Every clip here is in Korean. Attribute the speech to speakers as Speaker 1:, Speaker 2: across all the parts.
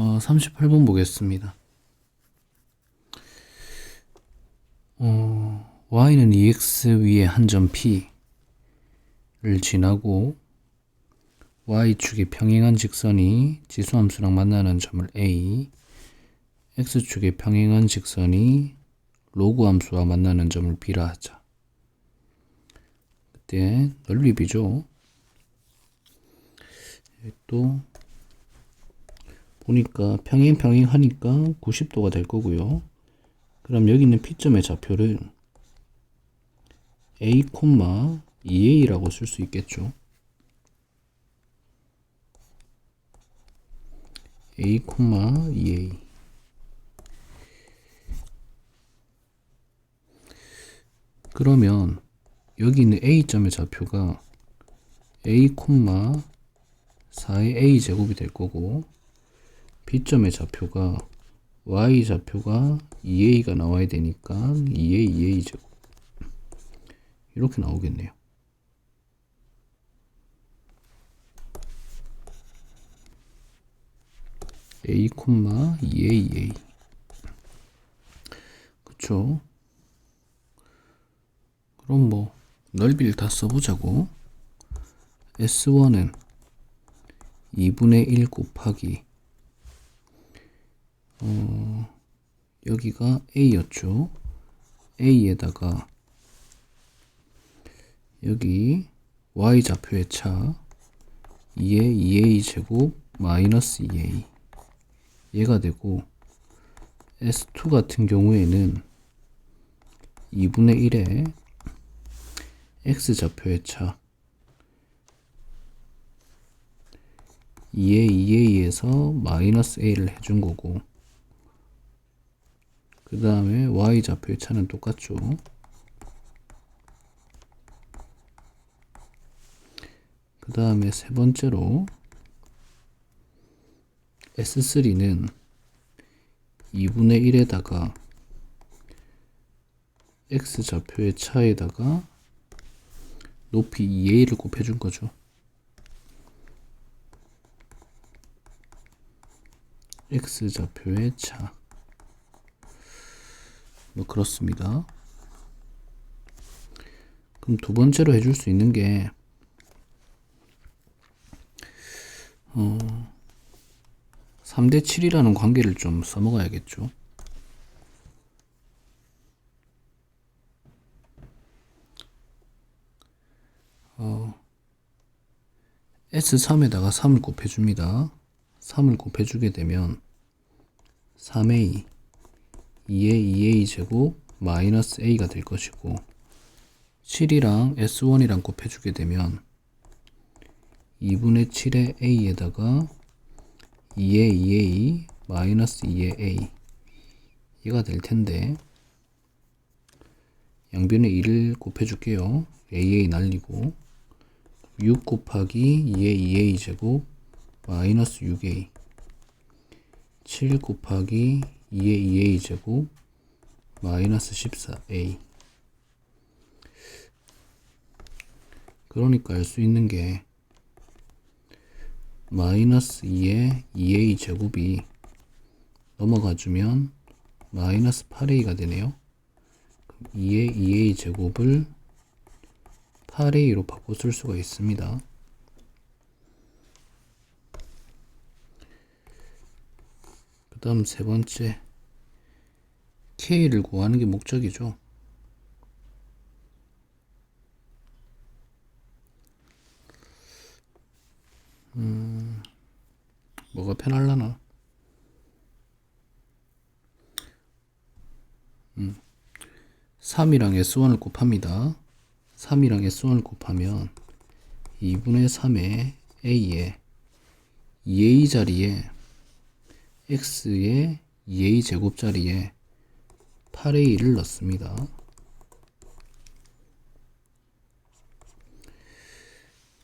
Speaker 1: 어, 38번 보겠습니다. 어, y는 2x 위에 한 점 p를 지나고 y축의 평행한 직선이 지수함수랑 만나는 점을 a, x축의 평행한 직선이 로그 함수와 만나는 점을 b라 하자. 그때 넓이비죠. 또 보니까 평행 평행 하니까 90도가 될 거고요. 그럼 여기 있는 P점의 좌표를 A, 2A라고 쓸 수 있겠죠. A, 2A 그러면 여기 있는 A점의 좌표가 A, 4의 A 제곱이 될 거고 B점의 좌표가 Y 좌표가 2A가 나와야 되니까 2A, 2A 제곱 이렇게 나오겠네요. A, 2A, 2A 그쵸? 그럼 뭐 넓이를 다 써보자고 S1은 2분의 1 곱하기 어, 여기가 A였죠. A에다가 여기 Y 좌표의 차 2의 2A 제곱 마이너스 2A 얘가 되고 S2 같은 경우에는 2분의 1의 X 좌표의 차 2의 2A에서 마이너스 A를 해준 거고 그 다음에 y 좌표의 차는 똑같죠. 그 다음에 세 번째로 S3는 2분의 1에다가 x 좌표의 차에다가 높이 2a를 곱해준 거죠. x 좌표의 차. 뭐 그렇습니다. 그럼 두 번째로 해줄 수 있는 게 어, 3대 7이라는 관계를 좀 써먹어야겠죠. 어, S3에다가 3을 곱해줍니다. 3을 곱해주게 되면 3A 2의 2a 제곱 마이너스 a가 될 것이고 7이랑 s1이랑 곱해주게 되면 2분의 7의 a에다가 2의 2a 마이너스 2의 a 얘가 될 텐데 양변에 2를 곱해줄게요. aa 날리고 6 곱하기 2의 2a 제곱 마이너스 6a 7 곱하기 2의 2a 제곱 마이너스 14a 그러니까 알 수 있는 게 마이너스 2의 2a 제곱이 넘어가 주면 마이너스 8a가 되네요. 2의 2a 제곱을 8a로 바꿔 쓸 수가 있습니다. 다음 세 번째 K를 구하는 게 목적이죠. 음, 뭐가 편할라나? 음, 3이랑 S1을 곱합니다. 3이랑 S1을 곱하면 2분의 3의 A에 2A 자리에 x의 2a 제곱 자리에 8a를 넣습니다.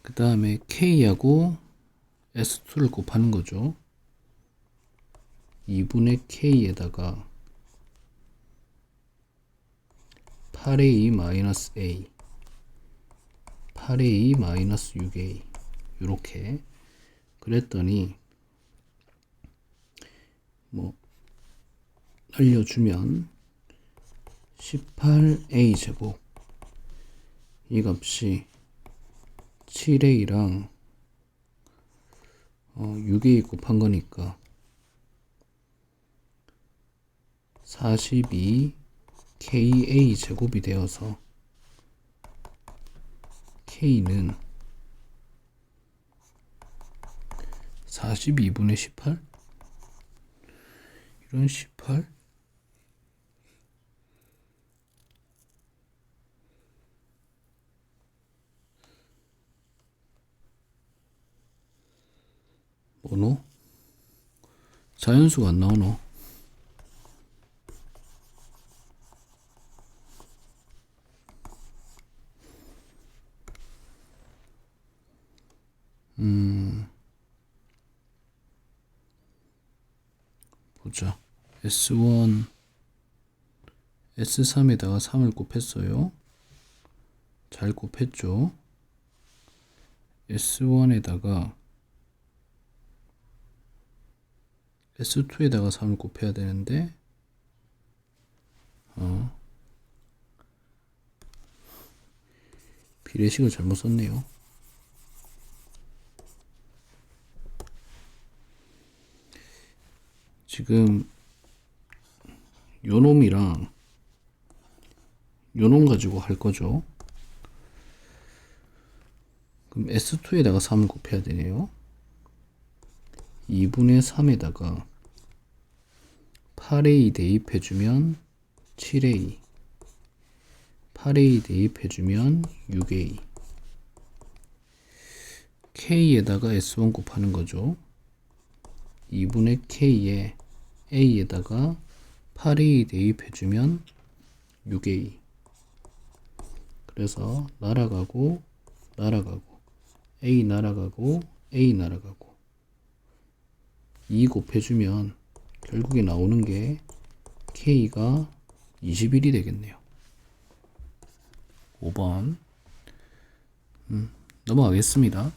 Speaker 1: 그 다음에 k하고 s2를 곱하는 거죠. 2분의 k에다가 8a 마이너스 a 8a 마이너스 6a 이렇게 그랬더니 뭐 알려주면 18a 제곱 이 값이 7a랑 어, 6a 곱한 거니까 42ka 제곱이 되어서 k는 42분의 18? 이런 18? 뭐노? 자연수가 안 나오노? 보자. S1, S3에다가 3을 곱했어요. 잘 곱했죠. S1에다가 S2에다가 3을 곱해야 되는데, 어, 비례식을 잘못 썼네요. 지금 요 놈이랑 요놈 가지고 할 거죠. 그럼 S2에다가 3을 곱해야 되네요. 2분의 3에다가 8A 대입해주면 7A 8A 대입해주면 6A K에다가 S1 곱하는 거죠. 2분의 K에 A에다가 8A 대입해주면 6A 그래서 날아가고 날아가고 A 날아가고 A 날아가고 2 곱해주면 결국에 나오는 게 K가 21이 되겠네요. 5번 음, 넘어가겠습니다.